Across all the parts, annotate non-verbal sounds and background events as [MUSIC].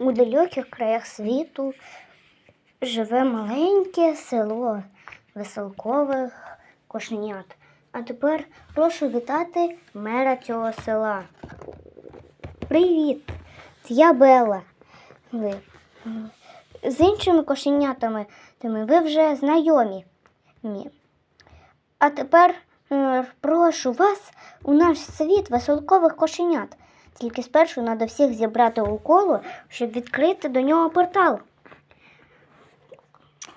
У далеких краях світу живе маленьке село веселкових кошенят. А тепер прошу вітати мера цього села. Привіт! Це я Белла. Ви. З іншими кошенятами ви вже знайомі. Мі. А тепер прошу вас у наш світ веселкових кошенят. Тільки спершу треба всіх зібрати у коло, щоб відкрити до нього портал.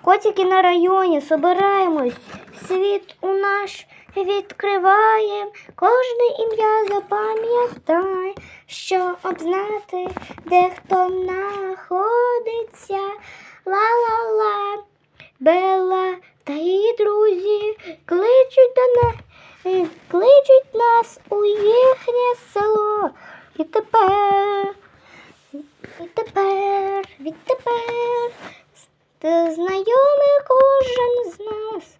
Котики на районі, собираємось, світ у наш відкриваєм, кожне ім'я запам'ятай, щоб знати, де хто знаходиться. Ла-ла-ла, Бела та її друзі кличуть до нас, кличуть нас у їхнє село. І тепер, і тепер, відтепер ти знайомий кожен з нас.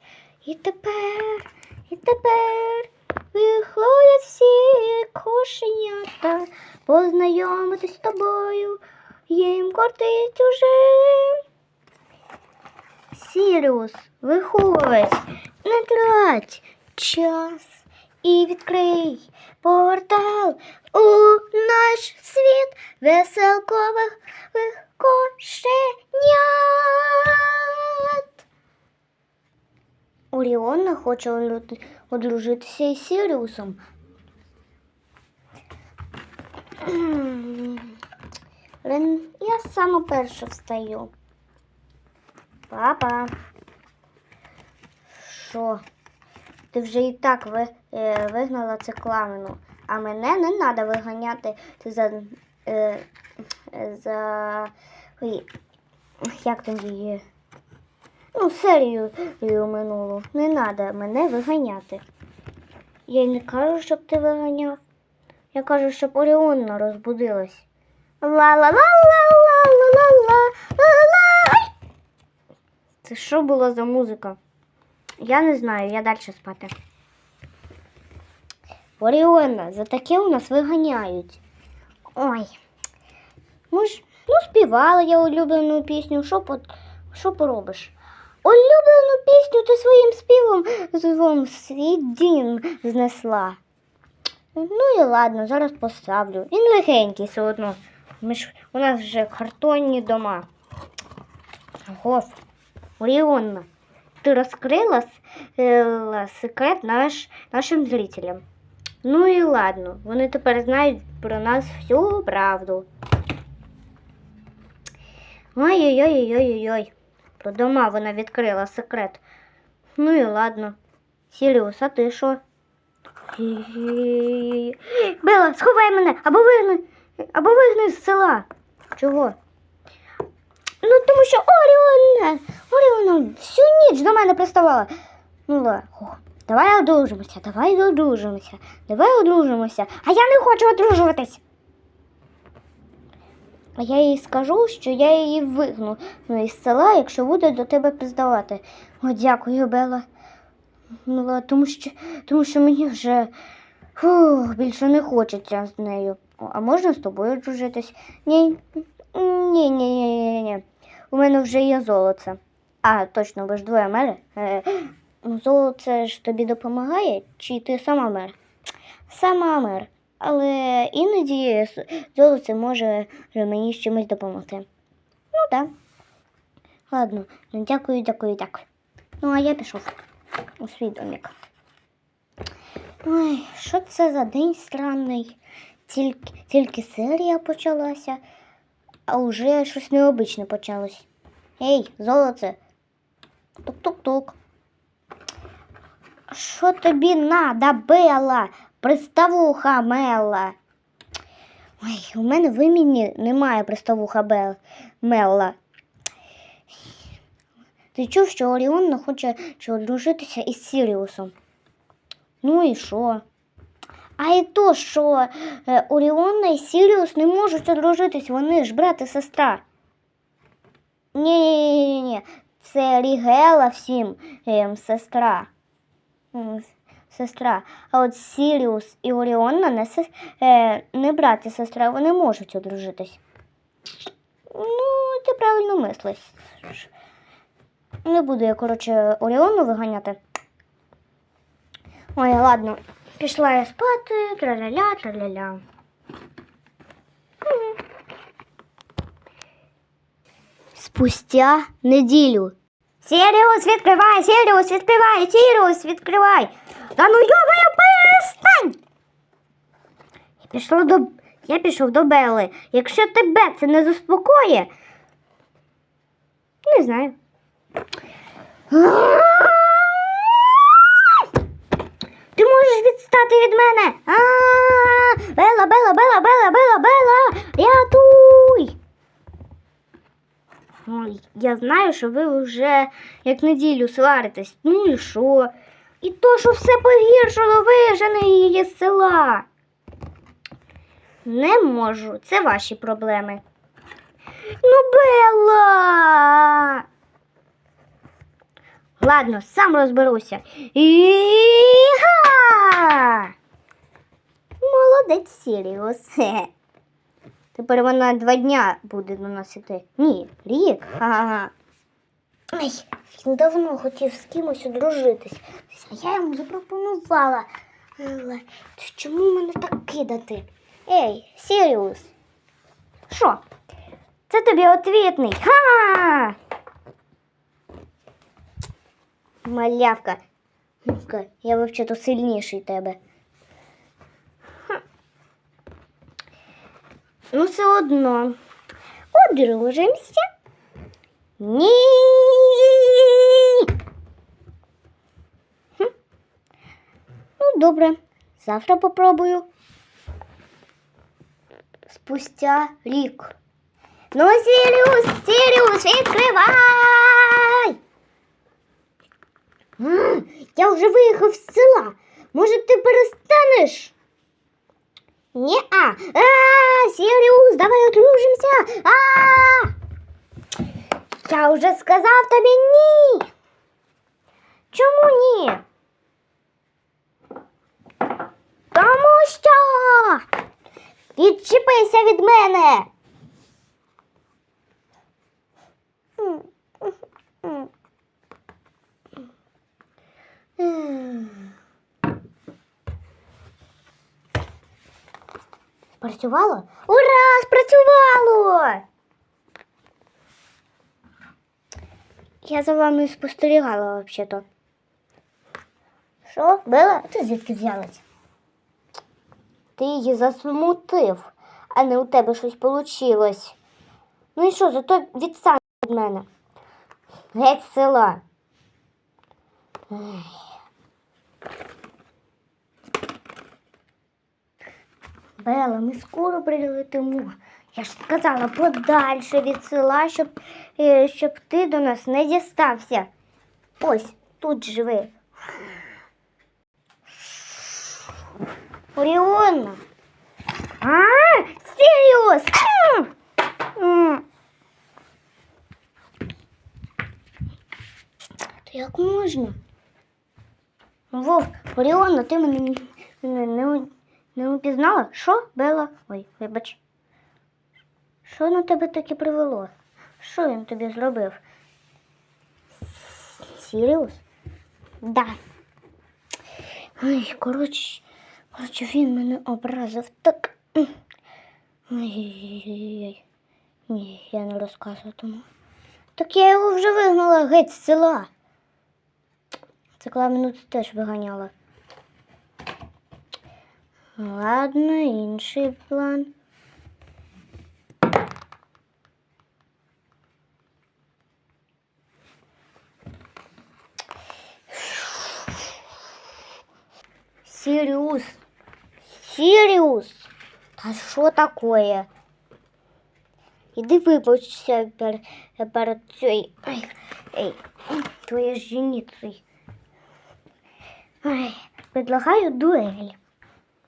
І тепер, і тепер виходять всі кошенята познайомитись з тобою. Їм кортить уже. Сіріус, виходь, не трать час і відкрий портал у наш світ веселкових кошенят. Оріона хоче одружитися із Сіріусом. Я сама перша встаю. Папа. Що? Ти вже і так ви, вигнала цикламену, а мене не треба виганяти за. Е, е, за. Як там її? Ну, серію її минулу. Не треба мене виганяти. Я й не кажу, щоб ти виганяв. Я кажу, щоб Оріонна розбудилась. Ла-ла-ла-ла-ла-ла-ла-ла-ла. Це що було за музика? Я не знаю, я далі спати. Оріона, за таке у нас виганяють. Ой. Ми ж, ну, співала я улюблену пісню, що, по, що поробиш? Улюблену пісню ти своїм співом звом свій дім знесла. Ну і ладно, зараз поставлю. Він легенький все одно. Ми ж, у нас вже картонні дома. Гоф, Оріонна, ти розкрила е, секрет наш, нашим зрителям. Ну і ладно, вони тепер знають про нас всю правду. Ой-ой-ой-ой-ой-ой. Про вона відкрила секрет. Ну і ладно. Сіріус, а ти що? Бела, сховай мене або вигни, або вигни з села. Чого? Ну, тому що Оріона, Оріона всю ніч до мене приставала. Ну ладно, давай одружимося, давай одружимося, давай одружимося. А я не хочу одружуватись. А я їй скажу, що я її вигну ну, із села, якщо буде до тебе приздавати. О, дякую, Бела. Ну, тому що, тому що мені вже фу, більше не хочеться з нею. А можна з тобою дружитись? Ні. Ні, ні, ні, ні, ні. У мене вже є золоце. А, точно, ви ж двоє мери. Золоце ж тобі допомагає, чи ти сама мер? Сама мер. Але іноді золоце може мені з чимось допомогти. Ну так. Ладно, ну дякую, дякую, дякую. Ну, а я пішов у свій домик. Ой, що це за день странний? Тільки, тільки серія почалася, а вже щось необичне почалось. Ей, золоце. Тук-тук-тук. Що тобі надо, Бела? Приставуха Мела. Ой, у мене в імені немає приставуха Бел... Мелла. Ти чув, що Оріонна хоче одружитися із Сіріусом? Ну і що? А і то, що е, Оріонна і Сіріус не можуть одружитись, вони ж брат і сестра. Ні-ні-ні, це Рігела всім ем, сестра. Сестра. А от Сіріус і Оріонна не, сес- е, не брат і сестра, вони можуть одружитись. Ну, ти правильно мислиш. Не буду я, коротше, Оріону виганяти. Ой, ладно. Пішла я спати, траля-ля, траля-ля. Спустя неділю. Сіріус, відкривай, Сіріус, відкривай, Сіріус, відкривай. Та ну йомаю, перестань! Я до, я пішов до Белли. Якщо тебе це не заспокоє, не знаю. Ти можеш відстати від мене. А, Бела, Бела, Бела, Бела, Бела, Бела, рятуй. Ой, я знаю, що ви вже як неділю сваритесь. Ну і що? І то, що все погіршило, вижене її з села. Не можу, це ваші проблеми. Ну, Белла. Ладно, сам розберуся. Іга! Молодець Сіріус. [LAUGHS] Тепер вона два дня буде наносити. Ні, рік. Ага. Ай, він давно хотів з кимось одружитись. А я йому запропонувала. Але чому мене так кидати? Ей, Сіріус. Що? Це тобі отвітний. Ха! Малявка. Я вивчато сильніший тебе. Ну, все одно. Одружимося. Ні. Ну, добре. Завтра попробую. Спустя рік. Ну, Сіріус, Сіріус, відкривай! М, Я вже виїхав з села. Може, ти перестанеш? Ні, а. А, Сіріус, давай одружимося. А! Я вже сказав тобі ні. Чому ні? Тому що відчепися від мене. М, м, м. М. Спрацювало? Ура! Спрацювало! Я за вами спостерігала взагалі-то. Що, Бела? Ти звідки взялась? Ти її засмутив, а не у тебе щось вийшло. Ну і що, зато відстань від мене. Геть села. Ех. Бела, ми скоро прилетимо. Я ж сказала подальше від села, щоб, е, щоб ти до нас не дістався. Ось тут живи. Оріонна. А. Та як можна? Вов, Оріонна, ти мене не, не, упізнала? Що, Бела? Ой, вибач. Що на тебе таке привело? Що він тобі зробив? Сіріус? Да. Ой, коротше, коротше, він мене образив так. Ой-ой-ой. Ні, я не розказуватиму. Так я його вже вигнала геть з села. Це Кламіну ти теж виганяла. Ладно, інший план. Сириус. Сириус. А що таке? Іди вибачся перед, перед цією ай, ей, твоєю жіницею. Ай, предлагаю дуель.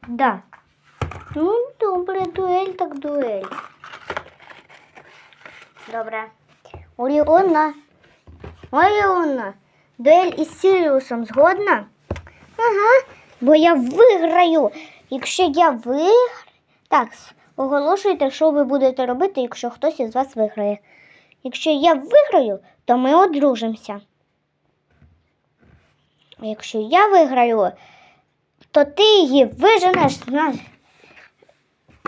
Да. Ну, добре, дуель так дуель. Добре. Оріона. Оріона. Дуель із Сіріусом згодна? Ага. Бо я виграю. Якщо я виграю. Так, оголошуйте, що ви будете робити, якщо хтось із вас виграє. Якщо я виграю, то ми одружимося. Якщо я виграю, то ти її виженеш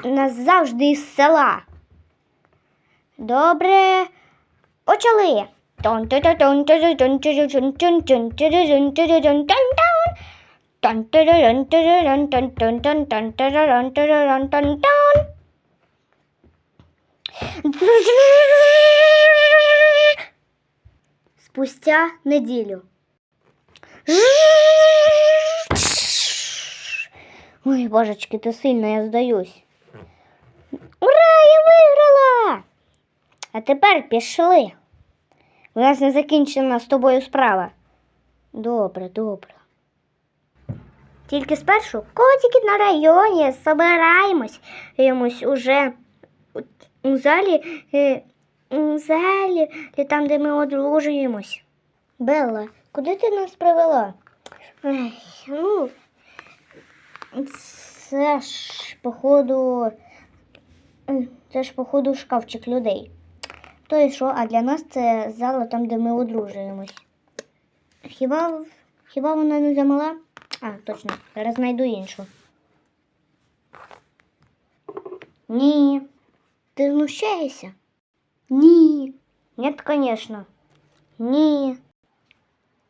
назавжди із села. Добре, почали. Спустя неділю. Ой, божечки, ти сильно, я здаюсь. Ура, я виграла! А тепер пішли. У нас не закінчена з тобою справа. Добре, добре. Тільки спершу котики на районі собираємось Ємось уже у, залі, е, у залі, там, де ми одружуємось. Белла, куди ти нас привела? Ех, ну, це ж, походу, це ж, походу, шкафчик людей. То і що, а для нас це зала там, де ми одружуємось. Хіба, хіба вона не замала? А, точно, зараз знайду іншу. Ні. Ти знущаєшся? Ні. Нет, конечно. Ні.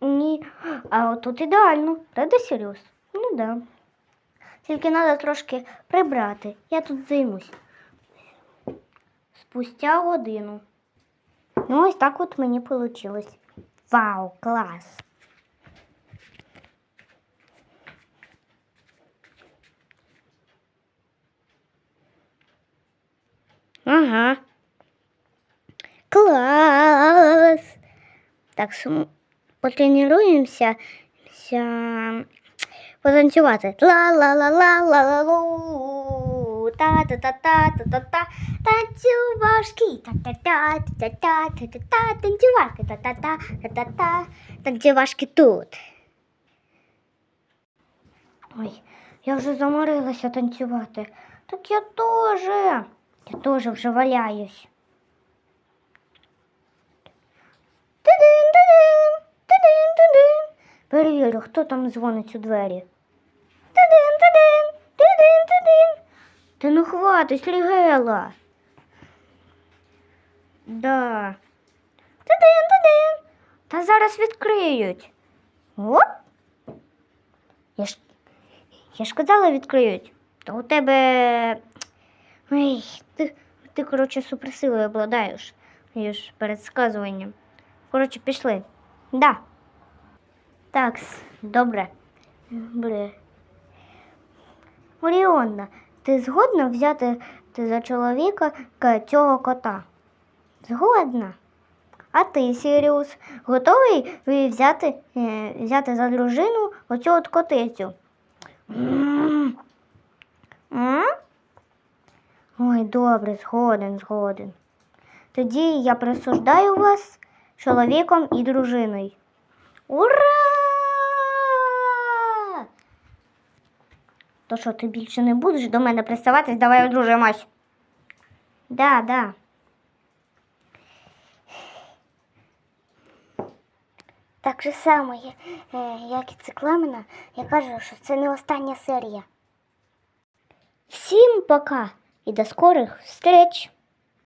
Ні. А от тут ідеально. Правда, Сіріус? Ну да. Тільки треба трошки прибрати. Я тут займусь. Спустя годину. Ну, ось так от мені вийшло. Вау, клас! Ага. Клас! Так, потанцювати. Ла-ла-ла-ла-ла-ла-лу. Та-та-та-та-та-та-та. Танцювашки. Та-та-та, та-та-та, та-та-та, танцювашки. Та-та-та, та-та-та, танцювашки тут. Ой, я вже заморилася танцювати. Так я теж. Я теж вже валяюсь. Перевірю, хто там дзвонить у двері. Тидин, тидин, тидин, тидин. Та ну хватить, Лігела. Да. Тидин, тидин. Та зараз відкриють. Оп. Я ж, я ж казала відкриють. То у тебе. Ой, ти, ти коротше, суперсилою обладаєш. Я ж перед сказуванням. Коротше, пішли. Да. Так, добре. Добре. Оріонна, ти згодна взяти ти за чоловіка цього кота? Згодна. А ти, Сіріус, готовий взяти, е, взяти за дружину оцю от котицю? Ой, добре, згоден, згоден. Тоді я присуждаю вас чоловіком і дружиною. Ура! То що, ти більше не будеш до мене приставатись, давай одружимось. Да, да. Так же само, е, як і цикламена, я кажу, що це не остання серія. Всім пока і до скорих встреч!